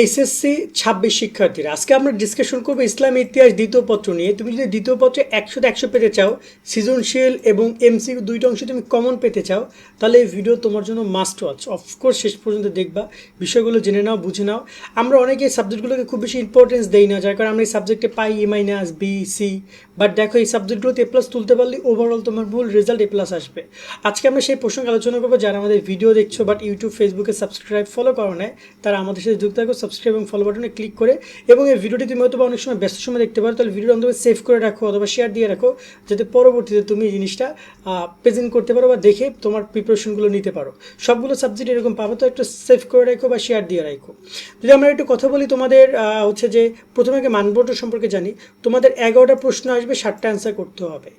HSC ছাব্বিশ শিক্ষার্থীরা। আজকে আমরা ডিসকাশন করব ইসলাম ইতিহাস দ্বিতীয় পত্র নিয়ে। তুমি যদি দ্বিতীয় পত্রে একশোতে একশো পেতে চাও, সৃজনশীল এবং এমসি দুইটা অংশ তুমি কমন পেতে চাও, তাহলে এই ভিডিও তোমার জন্য মাস্ট ওয়াচ অফকোর্স শেষ পর্যন্ত দেখবা। বিষয়গুলো জেনে নাও, বুঝে নাও। আমরা অনেকে সাবজেক্টগুলোকে খুব বেশি ইম্পর্টেন্স দেই না, যার কারণে আমরা এই সাবজেক্টে পাই A minus B C but দেখো, এই সাবজেক্টগুলোতে এ প্লাস তুলতে পারলে ওভারঅল তোমার মূল রেজাল্ট এ প্লাস আসবে। আজকে আমরা সেই প্রসঙ্গে আলোচনা করব, যারা আমাদের ভিডিও দেখছ বাট ইউটিউব ফেসবুকে সাবস্ক্রাইব ফলো করো না তারা আমাদের সাথে যুক্ত থাকো। সাবস্ক্রাইব এবং ফলো বাটনে ক্লিক করে এবং এই ভিডিওটি তুমি হয়তো অনেক সময় ব্যস্ত সময় দেখতে পারো, তাহলে ভিডিও অন্তত সেভ করে রাখো অথবা শেয়ার দিয়ে রাখো, যাতে পরবর্তীতে তুমি এই জিনিসটা প্রেজেন্ট করতে পারো বা দেখে তোমার প্রিপারেশনগুলো নিতে পারো। সবগুলো সাবজেক্ট এরকম পাবো, তো একটু সেভ করে রাখো বা শেয়ার দিয়ে রাখো। যদি আমরা একটু কথা বলি তোমাদের হচ্ছে যে প্রথমে আগে মানবন্ড সম্পর্কে জানি, তোমাদের এগারোটা প্রশ্ন আসবে ষাটটা অ্যান্সার করতে হবে।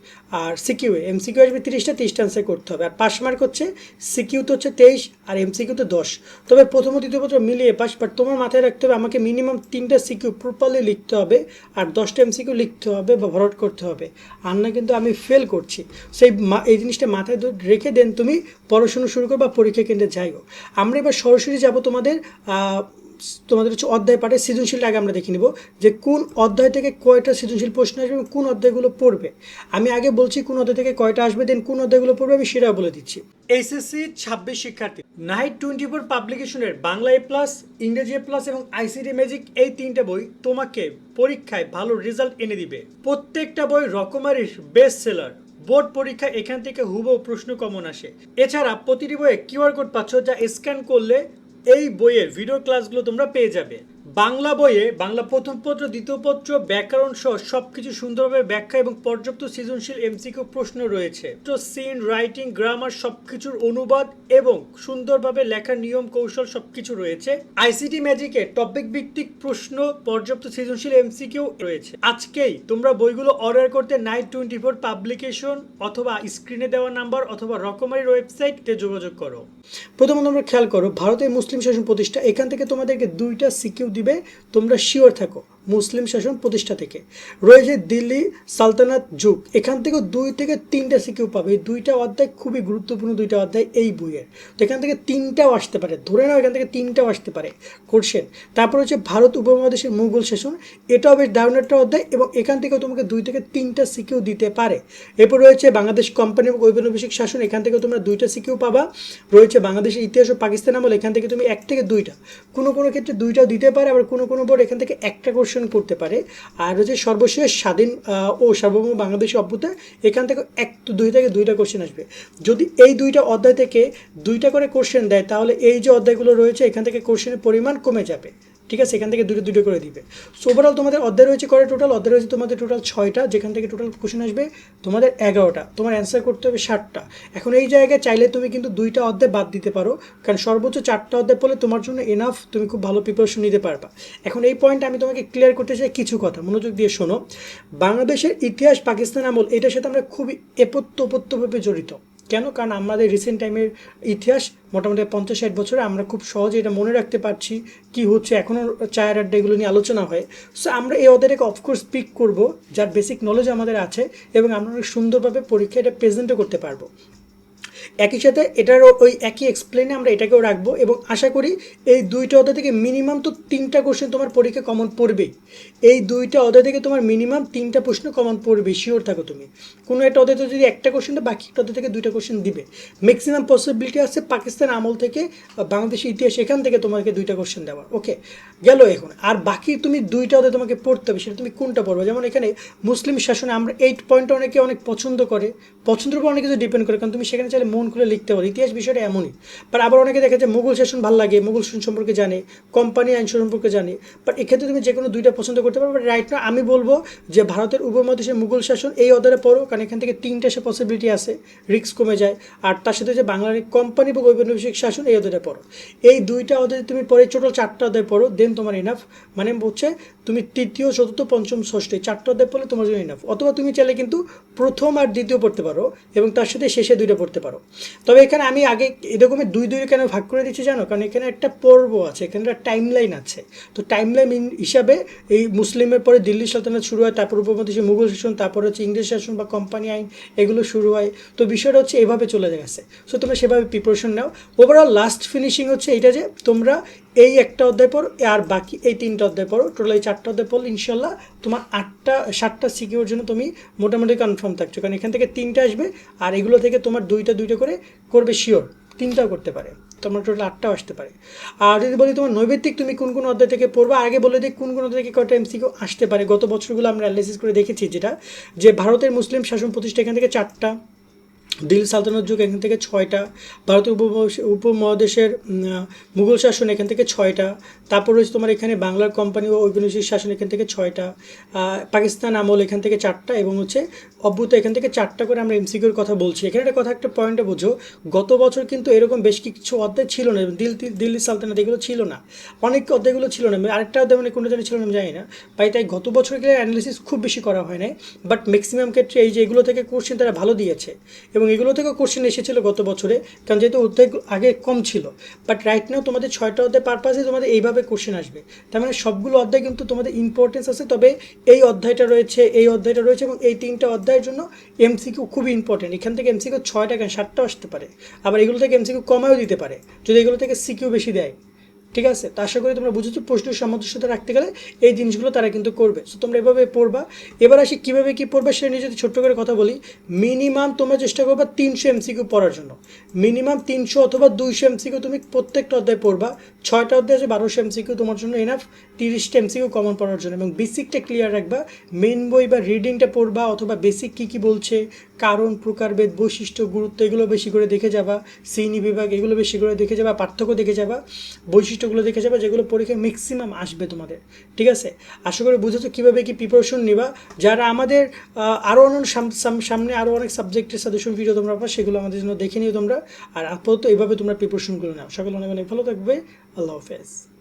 আর সিকিউ এমসিকিউ আসবে তিরিশটা তিরিশটা অ্যান্সার করতে হবে। আর পাস মার্ক হচ্ছে সিকিউ তো হচ্ছে তেইশ, আর এমসিকিউ তো দশ। তবে প্রথম দ্বিতীয় পত্র মিলিয়ে পাস বাট তোমার মাথায় রাখতে হবে, আমাকে মিনিমাম তিনটা সিকিউ প্রপারলি লিখতে হবে আর দশটা এম সিকিউ লিখতে হবে বা ভরট করতে হবে। আর না কিন্তু আমি ফেল করছি। সেই এই জিনিসটা মাথায় রেখে দেন তুমি, পড়াশুনো শুরু করো বা পরীক্ষা কেন্দ্রে যাইও। আমরা এবার সরাসরি যাব তোমাদের তোমাদের হচ্ছে অধ্যায় পাঠে সৃজনশীল আগে আমরা দেখে নিব যে কোন অধ্যায় থেকে কয়টা সৃজনশীল প্রশ্ন আসবে এবং কোন অধ্যায়গুলো পড়বে। আমি আগে বলছি কোন অধ্যায় থেকে কয়টা আসবে দেন কোন অধ্যায়গুলো পড়বে, আমি সেটা বলে দিচ্ছি। এইচএসসি ছাব্বিশ শিক্ষার্থী, নাইট টোয়েন্টি ফোর পাবলিকেশনের বাংলা এ প্লাস ইংরেজি এ প্লাস এবং আইসিডি ম্যাজিক এই তিনটা বই তোমাকে পরীক্ষায় ভালো রেজাল্ট এনে দিবে। প্রত্যেকটা বই রকমারি বেস্ট সেলার বোর্ড পরীক্ষা এখান থেকে হুবহু প্রশ্ন কমন আসে। এছাড়া প্রতিটি বইয়ে কিউআর কোড পাচ্ছ যা স্ক্যান করলে এই বইয়ের ভিডিও ক্লাসগুলো তোমরা পেয়ে যাবে। বাংলা বইয়ে বাংলা প্রথম পত্র, দ্বিতীয় পত্র, ব্যাকরণ সহ সবকিছু সুন্দরভাবে ব্যাখ্যা এবং পর্যাপ্ত সৃজনশীল এমসিকিউ প্রশ্ন রয়েছে। তো সিন রাইটিং গ্রামার সবকিছুর অনুবাদ এবং সুন্দরভাবে লেখার নিয়ম, কৌশল সবকিছু রয়েছে। আইসিটি ম্যাজিকে টপিক ভিত্তিক প্রশ্ন, পর্যাপ্ত সৃজনশীল এমসিকিউ রয়েছে। আজকেই তোমরা বইগুলো অর্ডার করতে নাইট টোয়েন্টি ফোর পাবলিকেশন অথবা স্ক্রিনে দেওয়া নাম্বার অথবা রকমারি ওয়েবসাইটে যোগাযোগ করো। প্রথমত তোমরা খেয়াল করো ভারতের মুসলিম শাসন প্রতিষ্ঠা এখান থেকে তোমাদেরকে দুইটা সিকিউ দিবে তোমরা শিওর থাকো। মুসলিম শাসন প্রতিষ্ঠা থেকে। রয়েছে দিল্লি সালতানাত যুগ। এখান থেকেও দুই থেকে তিনটা সিকিউ পাবে। এই দুইটা অধ্যায় খুবই গুরুত্বপূর্ণ দুইটা অধ্যায় এই বইয়ের। তো এখান থেকে তিনটাও আসতে পারে। ধরে নাও এখান থেকে তিনটাও আসতে পারে। কোশ্চেন। তারপর হচ্ছে ভারত উপমহাদেশের মুঘল শাসন। এটাও বেশ দারুণ একটা অধ্যায় এবং এখান থেকেও তোমাকে দুই থেকে তিনটা সিকিউ দিতে পারে। এরপর রয়েছে বাংলাদেশ কোম্পানি এবং ঔপনিবেশিক শাসন। এখান থেকে তোমরা দুইটা সিকিউ পাবা। রয়েছে বাংলাদেশের ইতিহাস ও পাকিস্তান আমল। এখান থেকে তুমি এক থেকে দুইটা। কোনো কোনো ক্ষেত্রে দুইটাও দিতে পারে, আবার কোনো কোনো বোর্ড এখান থেকে একটা কোশ্চেন করতে পারে। আর হচ্ছে সর্বশেষ স্বাধীন ও সার্বভৌম বাংলাদেশ অভ্যুত্থান, এখান থেকে এক দুই থেকে দুইটা কোশ্চেন আসবে। যদি এই দুইটা অধ্যায় থেকে দুইটা করে কোশ্চেন দেয়, তাহলে এই যে অধ্যায়গুলো রয়েছে, এখান থেকে কোশ্চেনের পরিমাণ কমে যাবে। ঠিক আছে, এখান থেকে দুটো দুটো করে দিবে। সো ওভারঅল তোমাদের অধ্যায় রয়েছে করে টোটাল অধ্যায় রয়েছে তোমাদের টোটাল ছয়টা, যেখান থেকে টোটাল কোশ্চেন আসবে তোমাদের এগারোটা। তোমার অ্যান্সার করতে হবে ষাটটা এখন এই জায়গায় চাইলে তুমি কিন্তু দুইটা অধ্যায় বাদ দিতে পারো, কারণ সর্বোচ্চ চারটা অধ্যায় পড়লে তোমার জন্য এনাফ তুমি খুব ভালো প্রিপারেশন নিতে পারবা। এখন এই পয়েন্ট আমি তোমাকে ক্লিয়ার করতে চাই কিছু কথা। মনোযোগ দিয়ে শোনো। বাংলাদেশের ইতিহাস, পাকিস্তান আমল, এটার সাথে আমরা খুবই এপত্য জড়িত। কেন? কারণ আমাদের রিসেন্ট টাইমের ইতিহাস মোটামুটি পঞ্চাশ ষাট বছরে আমরা খুব সহজে এটা মনে রাখতে পারছি কি হচ্ছে এখনও চায়ের আড্ডা এগুলো নিয়ে আলোচনা হয়। সো আমরা এই অধ্যায়টাকে অফকোর্স পিক করব, যার বেসিক নলেজ আমাদের আছে এবং আমরা অনেক সুন্দরভাবে পরীক্ষা এটা প্রেজেন্টও করতে পারব। একই সাথে এটার ওই একই এক্সপ্লেনে আমরা এটাকেও রাখব এবং আশা করি এই দুইটা অধ্যায় থেকে মিনিমাম তো তিনটা কোশ্চেন তোমার পরীক্ষা কমন পড়বেই। এই দুইটা অধ্যায় থেকে তোমার মিনিমাম তিনটা প্রশ্ন কমন পড়বে শিওর থাকো তুমি। কোনো একটা অধ্যায় যদি একটা কোশ্চেন দেয়, বাকি একটা অধ্যায় থেকে দুইটা কোশ্চেন দিবে। ম্যাক্সিমাম পসিবিলিটি আছে পাকিস্তান আমল থেকে বাংলাদেশের ইতিহাস এখান থেকে তোমাকে দুইটা কোশ্চেন দেওয়ার। ওকে গেল এখন। আর বাকি তুমি দুইটা অধ্যায় তোমাকে পড়তে হবে, সেটা তুমি কোনটা পড়বে? যেমন এখানে মুসলিম শাসনে আমরা এইট পয়েন্টটা অনেকে অনেক পছন্দ করে। পছন্দের উপর অনেক কিছু ডিপেন্ড করে, কারণ তুমি সেখানে চাইলে মন খুলে লিখতে পারো। ইতিহাস বিষয়টা এমনই। বাট আবার অনেকে দেখা যায় মুঘল শাসন ভালো লাগে, মুঘল শাসন সম্পর্কে জানে, কোম্পানি আইন সম্পর্কে জানে। বাট এক্ষেত্রে তুমি যে কোনো দুইটা পছন্দ করতে পারো বাট রাইট না আমি বলব যে ভারতের উপমহাদেশের মুঘল শাসন এই অধ্যায়ে পড়ো, কারণ এখান থেকে তিনটা সে পসিবিলিটি আছে। রিস্ক কমে যায়। আর তার সাথে যে বাংলার কোম্পানি বা ঔপনিবেশিক শাসন এই অধ্যায়ে পড়ো। এই দুইটা অধ্যায় তুমি পরে টোটাল চারটা অধ্যায় পড়ো দেন তোমার ইনাফ মানে হচ্ছে তুমি তৃতীয়, চতুর্থ, পঞ্চম, ষষ্ঠ চারটা অধ্যায় পড়লে তোমার জন্য ইনাফ অথবা তুমি চাইলে কিন্তু প্রথম আর দ্বিতীয় পড়তে পারো এবং তার সাথে শেষে দুইটা পড়তে পারো। তবে এখানে আমি আগে এরকমের দুই দুই কেন ভাগ করে দিচ্ছি জানো? কারণ এখানে একটা পর্ব আছে, এখানে একটা টাইম লাইন আছে। তো টাইম লাইন হিসাবে এই মুসলিমের পরে দিল্লি সালতানাত শুরু হয়, তারপর মধ্যে মুঘল শাসন, তারপর হচ্ছে ইংরেজ শাসন বা কোম্পানি আইন, এগুলো শুরু হয়। তো বিষয়টা হচ্ছে এভাবে চলে গেছে। সো তোমরা সেভাবে প্রিপারেশন নাও। ওভারঅল লাস্ট ফিনিশিং হচ্ছে এটা যে তোমরা এই একটা অধ্যায় পড়ো, আর বাকি এই তিনটা অধ্যায় পড়ো। টোটাল এই চারটা অধ্যায় পড়লে ইনশাল্লাহ তোমার আটটা, সাতটা সিকিউর জন্য তুমি মোটামুটি কনফার্ম থাকছো। কারণ এখান থেকে তিনটা আসবে, আর এগুলো থেকে তোমার দুইটা দুইটা করে করবে শিওর তিনটাও করতে পারে। তোমার টোটাল আটটাও আসতে পারে। আর যদি বলি তোমার নৈবেদিক তুমি কোন কোন অধ্যায় থেকে পড়বা? আগে বলে দিই কোন কোন অধ্যায় থেকে কয়টা এমসিকিউ আসতে পারে। গত বছরগুলো আমরা অ্যানালাইসিস করে দেখেছি যেটা, যে ভারতের মুসলিম শাসন প্রতিষ্ঠা এখান থেকে চারটা। দিল্লি সালতানাত যুগ এখান থেকে ছয়টা ভারতীয় উপমহাদেশ- উপমহাদেশের মুঘল শাসন এখান থেকে ছয়টা, তারপর রয়েছে তোমার এখানে বাংলার কোম্পানি ও ঔপনিবেশিক শাসন এখান থেকে ছয়টা পাকিস্তান আমল এখান থেকে চারটা এবং হচ্ছে অভ্যুত এখান থেকে চারটা করে আমরা এমসিকিউর কথা বলছি। এখানে একটা কথা, একটা পয়েন্টে বোঝো, গত বছর কিন্তু এরকম বেশ কিছু অধ্যায় ছিল না, দিল দিল্লি সালতানাত এগুলো ছিল না। অনেক অধ্যায়গুলো ছিল না, আরেকটা অধ্যায় মানে কোনো জানি ছিল না জানি না। তাই তাই গত বছর গেলে অ্যানালিসিস খুব বেশি করা হয় নাই বাট ম্যাক্সিমাম ক্ষেত্রে এই যে এগুলো থেকে কোশ্চেন তারা ভালো দিয়েছে। এবং এগুলো থেকেও কোশ্চেন এসেছিল গত বছরে, কারণ যেহেতু অধ্যায় আগে কম ছিল বাট রাইট নাও তোমাদের ছয়টা অধ্যায় পারপাসে তোমাদের এইভাবে কোশ্চেন আসবে। তার মানে সবগুলো অধ্যায় কিন্তু তোমাদের ইম্পর্টেন্স আছে, তবে এই অধ্যায়টা রয়েছে, এই অধ্যায়টা রয়েছে এবং এই তিনটা অধ্যায়ের জন্য এমসিকিউ খুবই ইম্পর্টেন্ট এখান থেকে এমসিকিউ ছয়টা কেন? সাতটাও আসতে পারে। আবার এগুলো থেকে এমসিকিউ কমাও দিতে পারে। যদি এগুলো থেকে সিকিউ বেশি দেয়। ঠিক আছে? তো আশা করি তোমরা বুঝেছ প্রশ্নের সামঞ্জস্যতা রাখতে গেলে এই জিনিসগুলো তারা কিন্তু করবে। সো তোমরা এভাবে পড়বা। এবার আসি কীভাবে কী পড়বে সেটা নিয়ে যদি ছোট্ট করে কথা বলি। মিনিমাম তোমরা চেষ্টা করবা তিনশো এমসিকিউ পড়ার জন্য। মিনিমাম তিনশো অথবা দুইশো এমসিকিউ তুমি প্রত্যেকটা অধ্যায় পড়বা। ছয়টা অধ্যায় আছে, বারোশো এমসিকিউ তোমার জন্য এনাফ তিরিশটা এমসিকিউ কমন পড়ার জন্য। এবং বেসিকটা ক্লিয়ার রাখবা। মেন বই বা রিডিংটা পড়বা অথবা বেসিক কী কী বলছে, কারণ প্রকারভেদ বৈশিষ্ট্য, গুরুত্ব, এগুলো বেশি করে দেখে যাবা। শ্রেণি বিভাগ, এগুলো বেশি করে দেখে যাবা। পার্থক্য দেখে যাবা। বৈশিষ্ট্যগুলো দেখে যাবে, যেগুলো পরীক্ষায় ম্যাক্সিমাম আসবে তোমাদের। ঠিক আছে? আশা করি বুঝেছ কীভাবে কি প্রিপারেশন নিবা। যারা আমাদের আরও অন্য সাম- সাম- সামনে আরও অনেক সাবজেক্টের সাজেশন ভিডিও তোমরা পাবো, সেগুলো আমাদের জন্য দেখে নিও তোমরা। আর আপাতত এভাবে তোমরা প্রিপারেশনগুলো নাও। সকলে অনেক অনেক ভালো থাকবে। আল্লাহ হাফেজ।